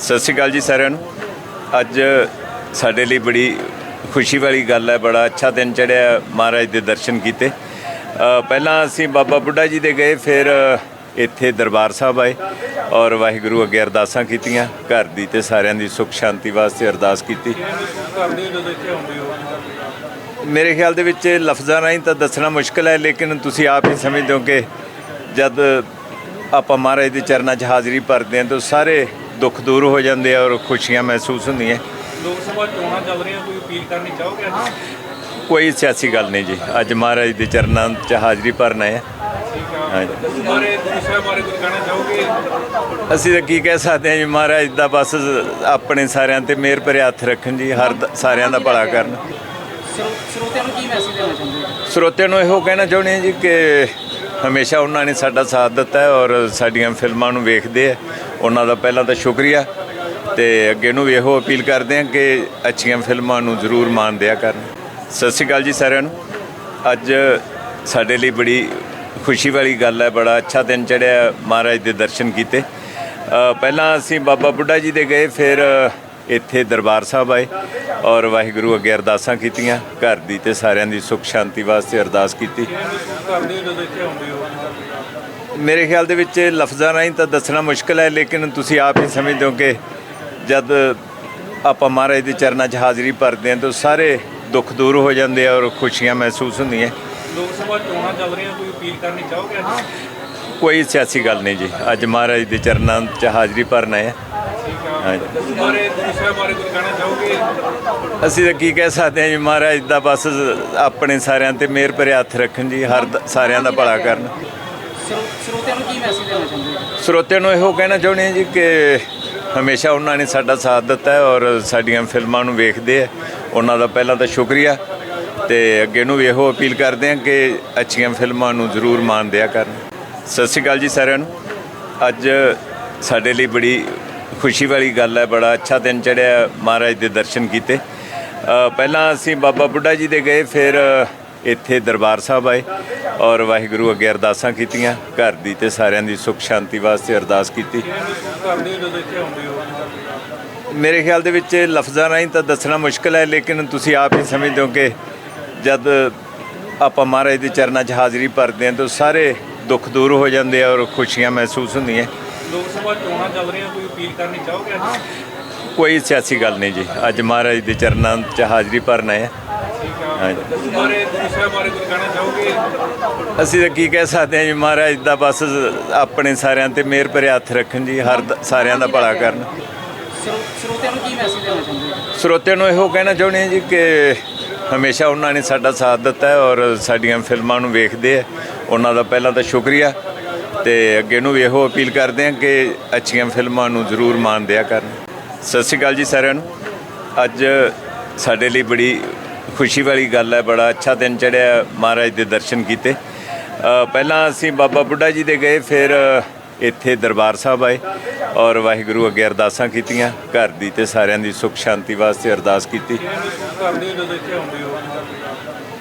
ਸਤਿ ਸ਼੍ਰੀ ਅਕਾਲ ਜੀ ਸਾਰਿਆਂ ਨੂੰ। ਅੱਜ ਸਾਡੇ ਲਈ ਬੜੀ ਖੁਸ਼ੀ ਵਾਲੀ ਗੱਲ ਹੈ, ਬੜਾ ਅੱਛਾ ਦਿਨ ਚੜਿਆ ਮਹਾਰਾਜ ਦੇ ਦਰਸ਼ਨ ਕੀਤੇ। ਪਹਿਲਾਂ ਅਸੀਂ ਬਾਬਾ ਬੁੱਢਾ ਜੀ ਦੇ ਗਏ, ਫਿਰ ਇੱਥੇ ਦਰਬਾਰ ਸਾਹਿਬ ਆਏ ਔਰ ਵਾਹਿਗੁਰੂ ਅੱਗੇ ਅਰਦਾਸਾਂ ਕੀਤੀਆਂ, ਘਰ ਦੀ ਤੇ ਸਾਰਿਆਂ ਦੀ ਸੁੱਖ ਸ਼ਾਂਤੀ ਵਾਸਤੇ ਅਰਦਾਸ ਕੀਤੀ। ਮੇਰੇ ਖਿਆਲ ਦੇ ਵਿੱਚ ਲਫ਼ਜ਼ਾਂ ਰਾਹੀਂ ਤਾਂ ਦੱਸਣਾ ਮੁਸ਼ਕਲ ਹੈ, ਲੇਕਿਨ ਤੁਸੀਂ ਆਪ ਹੀ ਸਮਝਦੇ ਹੋ ਕਿ ਜਦ ਆਪਾਂ ਮਹਾਰਾਜ ਦੇ ਚਰਨਾਂ 'ਚ ਹਾਜ਼ਰੀ ਭਰਦੇ ਹਾਂ, ਤਾਂ ਸਾਰੇ ਦੁੱਖ ਦੂਰ ਹੋ ਜਾਂਦੇ ਆ ਔਰ ਖੁਸ਼ੀਆਂ ਮਹਿਸੂਸ ਹੁੰਦੀਆਂ। ਲੋਕ ਸਭਾ ਚੋਣਾਂ ਚੱਲ ਰਹੀਆਂ ਕੋਈ ਅਪੀਲ ਕਰਨੀ ਚਾਹੋਗੇ ਅੱਜ? ਕੋਈ ਸਿਆਸੀ ਗੱਲ ਨਹੀਂ ਜੀ। ਅੱਜ ਮਹਾਰਾਜ ਦੇ ਚਰਨਾਂ 'ਚ ਹਾਜ਼ਰੀ ਭਰਨਾ ਹੈ। ਠੀਕ ਆ। ਹਾਂਜੀ। ਉਸ ਬਾਰੇ ਦੂਸਰੇ ਬਾਰੇ ਕੁਝ ਕਹਿਣਾ ਚਾਹੋਗੇ? ਅਸੀਂ ਤਾਂ ਕੀ ਕਹਿ ਸਕਦੇ ਹਾਂ ਜੀ ਮਹਾਰਾਜ ਦਾ ਬਸ ਆਪਣੇ ਸਾਰਿਆਂ ਤੇ ਮਿਹਰ ਭਰੇ ਹੱਥ ਰੱਖਣ ਜੀ ਹਰ ਦ- ਸਾਰਿਆਂ ਦਾ ਭਲਾ ਕਰਨ। ਸਰੋ- ਸਰੋਤਿਆਂ ਨੂੰ ਕੀ ਮੈਸੇਜ ਦੇਣਾ ਚਾਹੁੰਦੇ ਹੋ? ਸਰੋਤਿਆਂ ਨੂੰ ਇਹੋ ਕਹਿਣਾ ਚਾਹੁੰਦੇ ਹਾਂ ਜੀ ਕਿ ਹਮੇਸ਼ਾ ਉਹਨਾਂ ਨੇ ਸਾਡਾ ਸਾਥ ਦਿੱਤਾ ਹੈ ਔਰ ਸਾਡੀਆਂ ਫਿਲਮਾਂ ਨੂੰ ਵੇਖਦੇ ਆ। ਉਹਨਾਂ ਦਾ ਪਹਿਲਾਂ ਤਾਂ ਸ਼ੁਕਰੀਆ ਤੇ ਅੱਗੇ ਨੂੰ ਵੀ ਇਹੋ ਅਪੀਲ ਕਰਦੇ ਹਾਂ ਕਿ ਅੱਛੀਆਂ ਫਿਲਮਾਂ ਨੂੰ ਜ਼ਰੂਰ ਮਾਣ ਦਿਆ ਕਰਨ। ਸਤਿ ਸ਼੍ਰੀ ਅਕਾਲ ਜੀ ਸਾਰਿਆਂ ਨੂੰ। ਅੱਜ ਸਾਡੇ ਲਈ ਬੜੀ ਖੁਸ਼ੀ ਵਾਲੀ ਗੱਲ ਹੈ, ਬੜਾ ਅੱਛਾ ਦਿਨ ਚੜਿਆ ਮਹਾਰਾਜ ਦੇ ਦਰਸ਼ਨ ਕੀਤੇ। ਪਹਿਲਾਂ ਅਸੀਂ ਬਾਬਾ ਬੁੱਢਾ ਜੀ ਦੇ ਗਏ, ਫਿਰ ਇੱਥੇ ਦਰਬਾਰ ਸਾਹਿਬ ਆਏ ਔਰ ਵਾਹਿਗੁਰੂ ਅੱਗੇ ਅਰਦਾਸਾਂ ਕੀਤੀਆਂ ਘਰ ਦੀ ਤੇ ਸਾਰਿਆਂ ਦੀ ਸੁੱਖ ਸ਼ਾਂਤੀ ਵਾਸਤੇ ਅਰਦਾਸ ਕੀਤੀ। ਮੇਰੇ ਖਿਆਲ ਦੇ ਵਿੱਚ ਲਫ਼ਜ਼ਾਂ ਰਾਹੀਂ ਤਾਂ ਦੱਸਣਾ ਮੁਸ਼ਕਲ ਹੈ ਲੇਕਿਨ ਤੁਸੀਂ ਆਪ ਹੀ ਸਮਝਦੇ ਹੋ ਕਿ ਜਦ ਆਪਾਂ ਮਹਾਰਾਜ ਦੇ ਚਰਨਾਂ 'ਚ ਹਾਜ਼ਰੀ ਭਰਦੇ ਹਾਂ ਤਾਂ ਸਾਰੇ ਦੁੱਖ ਦੂਰ ਹੋ ਜਾਂਦੇ ਆ ਔਰ ਖੁਸ਼ੀਆਂ ਮਹਿਸੂਸ ਹੁੰਦੀਆਂ। ਲੋਕ ਸਭਾ ਚੋਣਾਂ ਚੱਲ ਰਹੀਆਂ ਕੋਈ ਅਪੀਲ ਕਰਨੀ ਚਾਹੋਗੇ ਕੋਈ ਸਿਆਸੀ ਗੱਲ ਨਹੀਂ ਜੀ। ਅੱਜ ਮਹਾਰਾਜ ਦੇ ਚਰਨਾਂ 'ਚ ਹਾਜ਼ਰੀ ਭਰਨਾ ਹੈ ਹਾਂਜੀ। ਉਸ ਬਾਰੇ ਦੂਸਰੇ ਬਾਰੇ ਕੁਝ ਕਹਿਣਾ ਚਾਹੋਗੇ ਅਸੀਂ ਤਾਂ ਕੀ ਕਹਿ ਸਕਦੇ ਹਾਂ ਜੀ ਮਹਾਰਾਜ ਦਾ ਬਸ ਆਪਣੇ ਸਾਰਿਆਂ ਤੇ ਮਿਹਰ ਭਰੇ ਹੱਥ ਰੱਖਣ ਜੀ ਹਰ ਦ- ਸਾਰਿਆਂ ਦਾ ਭਲਾ ਕਰਨ। ਸਰੋ- ਸਰੋਤਿਆਂ ਨੂੰ ਕੀ ਮੈਸੇਜ ਦੇਣਾ ਚਾਹੁੰਦੇ ਹੋ? ਸਰੋਤਿਆਂ ਨੂੰ ਇਹੋ ਕਹਿਣਾ ਚਾਹੁੰਦੇ ਹਾਂ ਜੀ ਕਿ ਹਮੇਸ਼ਾ ਉਹਨਾਂ ਨੇ ਸਾਡਾ ਸਾਥ ਦਿੱਤਾ ਹੈ ਔਰ ਸਾਡੀਆਂ ਫਿਲਮਾਂ ਨੂੰ ਵੇਖਦੇ ਆ। ਉਹਨਾਂ ਦਾ ਪਹਿਲਾਂ ਤਾਂ ਸ਼ੁਕਰੀਆ ਤੇ ਅੱਗੇ ਨੂੰ ਵੀ ਇਹੋ ਅਪੀਲ ਕਰਦੇ ਹਾਂ ਕਿ ਅੱਛੀਆਂ ਫਿਲਮਾਂ ਨੂੰ ਜ਼ਰੂਰ ਮਾਣ ਦਿਆ ਕਰਨ। ਸਤਿ ਸ਼੍ਰੀ ਅਕਾਲ ਜੀ ਸਾਰਿਆਂ ਨੂੰ। ਅੱਜ ਸਾਡੇ ਲਈ ਬੜੀ ਖੁਸ਼ੀ ਵਾਲੀ ਗੱਲ ਹੈ, ਬੜਾ ਅੱਛਾ ਦਿਨ ਚੜਿਆ ਮਹਾਰਾਜ ਦੇ ਦਰਸ਼ਨ ਕੀਤੇ। ਪਹਿਲਾਂ ਅਸੀਂ ਬਾਬਾ ਬੁੱਢਾ ਜੀ ਦੇ ਗਏ, ਫਿਰ ਇੱਥੇ ਦਰਬਾਰ ਸਾਹਿਬ ਆਏ ਔਰ ਵਾਹਿਗੁਰੂ ਅੱਗੇ ਅਰਦਾਸਾਂ ਕੀਤੀਆਂ, ਘਰ ਦੀ ਤੇ ਸਾਰਿਆਂ ਦੀ ਸੁੱਖ ਸ਼ਾਂਤੀ ਵਾਸਤੇ ਅਰਦਾਸ ਕੀਤੀ। ਮੇਰੇ ਖਿਆਲ ਦੇ ਵਿੱਚ ਲਫ਼ਜ਼ਾਂ ਰਾਹੀਂ ਤਾਂ ਦੱਸਣਾ ਮੁਸ਼ਕਲ ਹੈ, ਲੇਕਿਨ ਤੁਸੀਂ ਆਪ ਹੀ ਸਮਝਦੇ ਹੋ ਕਿ ਜਦ ਆਪਾਂ ਮਹਾਰਾਜ ਦੇ ਚਰਨਾਂ 'ਚ ਹਾਜ਼ਰੀ ਭਰਦੇ ਹਾਂ, ਤਾਂ ਸਾਰੇ ਦੁੱਖ ਦੂਰ ਹੋ ਜਾਂਦੇ ਆ ਔਰ ਖੁਸ਼ੀਆਂ ਮਹਿਸੂਸ ਹੁੰਦੀਆਂ। ਲੋਕ ਸਭਾ ਚੋਣਾਂ ਚੱਲ ਰਹੀਆਂ ਕੋਈ ਅਪੀਲ ਕਰਨੀ ਚਾਹੋਗੇ ਅੱਜ? ਕੋਈ ਸਿਆਸੀ ਗੱਲ ਨਹੀਂ ਜੀ। ਅੱਜ ਮਹਾਰਾਜ ਦੇ ਚਰਨਾਂ 'ਚ ਹਾਜ਼ਰੀ ਭਰਨਾ ਹੈ ਠੀਕ ਆ। ਹਾਂਜੀ। ਉਸ ਬਾਰੇ ਦੂਸਰੇ ਬਾਰੇ ਕੁਝ ਕਹਿਣਾ ਚਾਹੋਗੇ? ਅਸੀਂ ਤਾਂ ਕੀ ਕਹਿ ਸਕਦੇ ਹਾਂ ਜੀ ਮਹਾਰਾਜ ਦਾ ਬਸ ਆਪਣੇ ਸਾਰਿਆਂ ਤੇ ਮਿਹਰ ਭਰੇ ਹੱਥ ਰੱਖਣ ਜੀ ਹਰ ਸਾਰਿਆਂ ਦਾ ਭਲਾ ਕਰਨ। ਸਰੋ- ਸਰੋਤਿਆਂ ਨੂੰ ਕੀ ਮੈਸੇਜ ਦੇਣਾ ਚਾਹੁੰਦੇ ਹੋ? ਸਰੋਤਿਆਂ ਨੂੰ ਇਹੋ ਕਹਿਣਾ ਚਾਹੁੰਦੇ ਹਾਂ ਜੀ ਕਿ ਹਮੇਸ਼ਾ ਉਹਨਾਂ ਨੇ ਸਾਡਾ ਸਾਥ ਦਿੱਤਾ ਹੈ ਔਰ ਸਾਡੀਆਂ ਫਿਲਮਾਂ ਨੂੰ ਵੇਖਦੇ ਆ। ਉਹਨਾਂ ਦਾ ਪਹਿਲਾਂ ਤਾਂ ਸ਼ੁਕਰੀਆ। ਤੇ ਅੱਗੇ ਨੂੰ ਵੀ ਇਹੋ ਅਪੀਲ ਕਰਦੇ ਹਾਂ ਕਿ ਅੱਛੀਆਂ ਫਿਲਮਾਂ ਨੂੰ ਜ਼ਰੂਰ ਮਾਣ ਦਿਆ ਕਰਨ। ਸਤਿ ਸ਼੍ਰੀ ਅਕਾਲ ਜੀ ਸਾਰਿਆਂ ਨੂੰ। ਅੱਜ ਸਾਡੇ ਲਈ ਬੜੀ ਖੁਸ਼ੀ ਵਾਲੀ ਗੱਲ ਹੈ, ਬੜਾ ਅੱਛਾ ਦਿਨ ਚੜਿਆ ਮਹਾਰਾਜ ਦੇ ਦਰਸ਼ਨ ਕੀਤੇ। ਪਹਿਲਾਂ ਅਸੀਂ ਬਾਬਾ ਬੁੱਢਾ ਜੀ ਦੇ ਗਏ, ਫਿਰ ਇੱਥੇ ਦਰਬਾਰ ਸਾਹਿਬ ਆਏ ਔਰ ਵਾਹਿਗੁਰੂ ਅੱਗੇ ਅਰਦਾਸਾਂ ਕੀਤੀਆਂ, ਘਰ ਦੀ ਤੇ ਸਾਰਿਆਂ ਦੀ ਸੁੱਖ ਸ਼ਾਂਤੀ ਵਾਸਤੇ ਅਰਦਾਸ ਕੀਤੀ।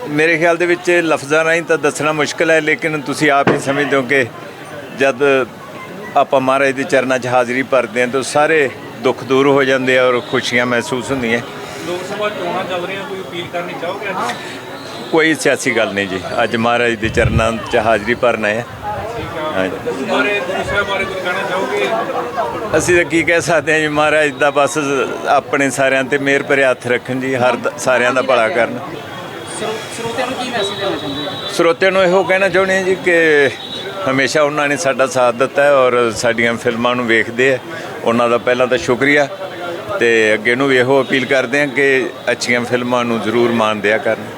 ਮੇਰੇ ਖਿਆਲ ਦੇ ਵਿੱਚ ਲਫ਼ਜ਼ਾਂ ਰਾਹੀਂ ਤਾਂ ਦੱਸਣਾ ਮੁਸ਼ਕਲ ਹੈ, ਲੇਕਿਨ ਤੁਸੀਂ ਆਪ ਹੀ ਸਮਝਦੇ ਹੋ ਕਿ ਜਦ ਆਪਾਂ ਮਹਾਰਾਜ ਦੇ ਚਰਨਾਂ 'ਚ ਹਾਜ਼ਰੀ ਭਰਦੇ ਹਾਂ ਤਾਂ ਸਾਰੇ ਦੁੱਖ ਦੂਰ ਹੋ ਜਾਂਦੇ ਆ ਔਰ ਖੁਸ਼ੀਆਂ ਮਹਿਸੂਸ ਹੁੰਦੀਆਂ। ਲੋਕ ਸਭਾ ਚੋਣਾਂ ਚੱਲ ਰਹੀਆਂ ਕੋਈ ਅਪੀਲ ਕਰਨੀ ਚਾਹੋਗੇ ਅੱਜ? ਕੋਈ ਸਿਆਸੀ ਗੱਲ ਨਹੀਂ ਜੀ। ਅੱਜ ਮਹਾਰਾਜ ਦੇ ਚਰਨਾਂ 'ਚ ਹਾਜ਼ਰੀ ਭਰਨਾ ਹੈ ਅਸੀਂ ਤਾਂ ਕੀ ਕਹਿ ਸਕਦੇ ਹਾਂ ਜੀ ਮਹਾਰਾਜ ਦਾ ਬਸ ਆਪਣੇ ਸਾਰਿਆਂ ਤੇ ਮਿਹਰ ਭਰੇ ਹੱਥ ਰੱਖਣ ਜੀ ਹਰ ਸਾਰਿਆਂ ਦਾ ਭਲਾ ਕਰਨ। ਸਰੋ- ਸਰੋਤਿਆਂ ਨੂੰ ਕੀ ਮੈਸੇਜ ਦੇਣਾ ਚਾਹੁੰਦੇ ਹੋ? ਸਰੋਤਿਆਂ ਨੂੰ ਇਹੋ ਕਹਿਣਾ ਚਾਹੁੰਦੇ ਹਾਂ ਜੀ ਕਿ ਹਮੇਸ਼ਾ ਉਹਨਾਂ ਨੇ ਸਾਡਾ ਸਾਥ ਦਿੱਤਾ ਹੈ ਔਰ ਸਾਡੀਆਂ ਫਿਲਮਾਂ ਨੂੰ ਵੇਖਦੇ ਆ। ਉਹਨਾਂ ਦਾ ਪਹਿਲਾਂ ਤਾਂ ਸ਼ੁਕਰੀਆ ਤੇ ਅੱਗੇ ਨੂੰ ਵੀ ਇਹੋ ਅਪੀਲ ਕਰਦੇ ਹਾਂ ਕਿ ਅੱਛੀਆਂ ਫਿਲਮਾਂ ਨੂੰ ਜ਼ਰੂਰ ਮਾਣ ਦਿਆ ਕਰਨ।